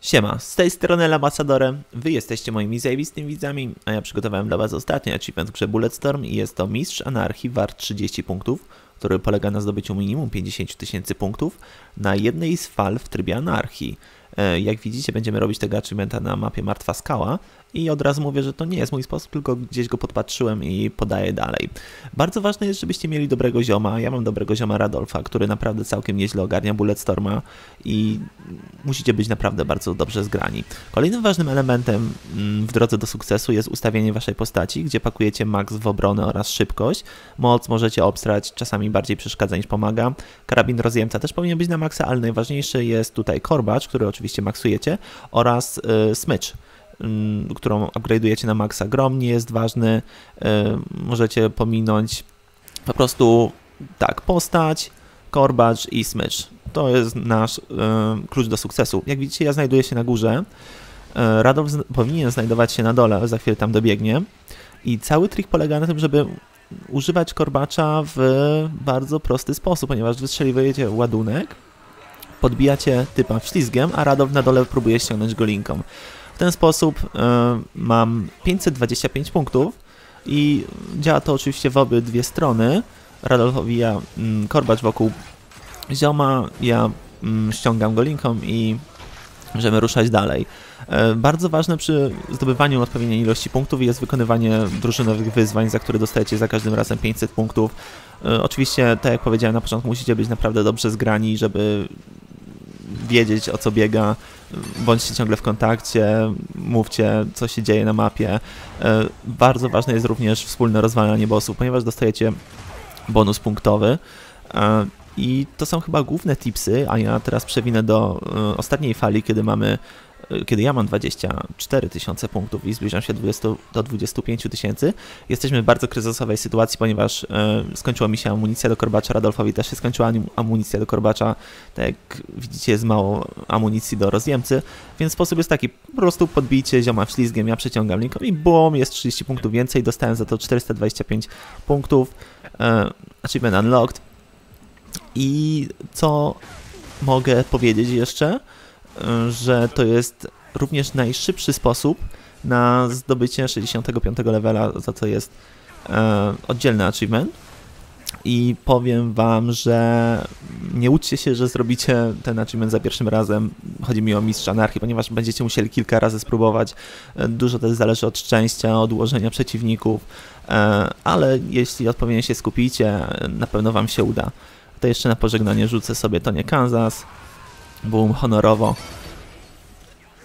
Siema, z tej strony Lamassadorem, wy jesteście moimi zajebistymi widzami, a ja przygotowałem dla was ostatni achievement w grze Bulletstorm i jest to Mistrz Anarchii wart 30 punktów, który polega na zdobyciu minimum 50 tysięcy punktów na jednej z fal w trybie Anarchii. E, Jak widzicie, będziemy robić tego achievementa na mapie Martwa Skała i od razu mówię, że to nie jest mój sposób, tylko gdzieś go podpatrzyłem i podaję dalej. Bardzo ważne jest, żebyście mieli dobrego zioma. Ja mam dobrego zioma Radolfa, który naprawdę całkiem nieźle ogarnia Bulletstorma i musicie być naprawdę bardzo dobrze zgrani. Kolejnym ważnym elementem mm, w drodze do sukcesu jest ustawienie waszej postaci, gdzie pakujecie max w obronę oraz szybkość. Moc możecie obstrać, czasami bardziej przeszkadza niż pomaga. Karabin rozjemca też powinien być na maksa, ale najważniejszy jest tutaj korbacz, który oczywiście maksujecie oraz y, smycz mm, którą upgrade'ujecie na maksa. Grom nie jest ważny, y, możecie pominąć po prostu tak, postać, korbacz i smycz. To jest nasz y, klucz do sukcesu. Jak widzicie, ja znajduję się na górze. Radolf powinien znajdować się na dole, za chwilę tam dobiegnie. I cały trik polega na tym, żeby używać korbacza w bardzo prosty sposób, ponieważ wystrzeliwujecie ładunek, podbijacie typa wślizgiem, a Radolf na dole próbuje ściągnąć go linką. W ten sposób y, mam 525 punktów i działa to oczywiście w obydwie strony. Radolf owija mm, korbacz wokół zioma, ja mm, ściągam go linką i możemy ruszać dalej. E, Bardzo ważne przy zdobywaniu odpowiedniej ilości punktów jest wykonywanie drużynowych wyzwań, za które dostajecie za każdym razem 500 punktów. E, Oczywiście, tak jak powiedziałem na początku, musicie być naprawdę dobrze zgrani, żeby wiedzieć o co biega, bądźcie ciągle w kontakcie, mówcie co się dzieje na mapie. E, Bardzo ważne jest również wspólne rozwalanie bossów, ponieważ dostajecie bonus punktowy. E, I to są chyba główne tipsy, a ja teraz przewinę do e, ostatniej fali, kiedy mamy kiedy ja mam 24 tysiące punktów i zbliżam się 20, do 25 tysięcy, jesteśmy w bardzo kryzysowej sytuacji, ponieważ e, skończyła mi się amunicja do korbacza, Radolfowi też się skończyła amunicja do korbacza, tak jak widzicie jest mało amunicji do rozjemcy, więc sposób jest taki, po prostu podbijcie zioma ślizgiem, ja przeciągam linką i bum, jest 30 punktów więcej, dostałem za to 425 punktów, e, achievement unlocked. I co mogę powiedzieć jeszcze, że to jest również najszybszy sposób na zdobycie 65 levela, za co jest e, oddzielny achievement. I powiem wam, że nie łudźcie się, że zrobicie ten achievement za pierwszym razem. Chodzi mi o mistrza anarchii, ponieważ będziecie musieli kilka razy spróbować. E, Dużo też zależy od szczęścia, od ułożenia przeciwników, e, ale jeśli odpowiednio się skupicie, na pewno wam się uda. To jeszcze na pożegnanie rzucę sobie to nie Kansas. Boom, honorowo.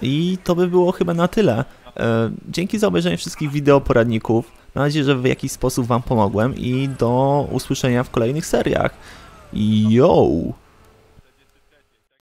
I to by było chyba na tyle. E, Dzięki za obejrzenie wszystkich wideo poradników. Mam nadzieję, że w jakiś sposób Wam pomogłem i do usłyszenia w kolejnych seriach. Yo!